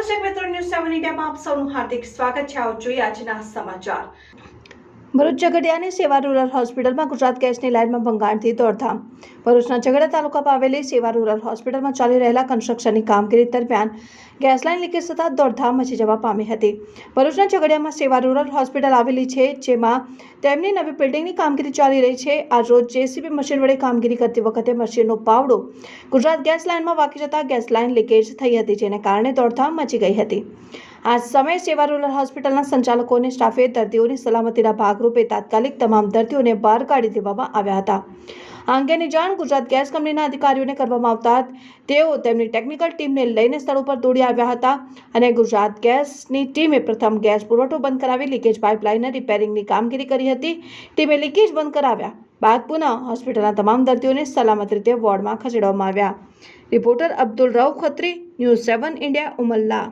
નમસ્કાર દર્શક મિત્રો ન્યૂઝ સેવન ઇન્ડિયામાં આપ સૌનું હાર્દિક સ્વાગત છે. આવો આજના સમાચાર. ભરૂચ ઝઘડિયાની સેવા રૂરલ હોસ્પિટલમાં ગુજરાત ગેસની લાઇનમાં ભંગાણથી દોડધામ ભરૂચના ઝઘડા તાલુકામાં આવેલી સેવા રૂરલ હોસ્પિટલમાં ચાલી રહેલા કન્સ્ટ્રક્શનની કામગીરી દરમિયાન ગેસ લાઇન લીકેજ થતાં દોડધામ મચી જવા પામી હતી. ભરૂચના ઝઘડિયામાં સેવા રૂરલ હોસ્પિટલ આવેલી છે, જેમાં તેમની નવી બિલ્ડિંગની કામગીરી ચાલી રહી છે. આ રોજ જેસીબી મશીન વડે કામગીરી કરતી વખતે મશીનનો પાવડો ગુજરાત ગેસ લાઇનમાં વાકી જતાં ગેસ લાઇન લીકેજ થઈ હતી, જેને કારણે દોડધામ મચી ગઈ હતી. આ સમયે સેવા રૂરલ હોસ્પિટલના સંચાલકો અને સ્ટાફે દર્દીઓની સલામતીના ભાગરૂપે તાત્કાલિક તમામ દર્દીઓને બહાર કાઢી દેવામાં આવ્યા હતા. આ અંગેની જાણ ગુજરાત ગેસ કંપનીના અધિકારીઓને કરવામાં આવતા તેઓ તેમની ટેકનિકલ ટીમને લઈને સ્થળ ઉપર દોડી આવ્યા હતા અને ગુજરાત ગેસની ટીમે પ્રથમ ગેસ પુરવઠો બંધ કરાવી લીકેજ પાઇપલાઇનના રિપેરિંગની કામગીરી કરી હતી. ટીમે લીકેજ બંધ કરાવ્યા બાદ પુનઃ હોસ્પિટલના તમામ દર્દીઓને સલામત રીતે વોર્ડમાં ખસેડવામાં આવ્યા. Reporter Abdul Rau Khatri, news seven India, Umalla.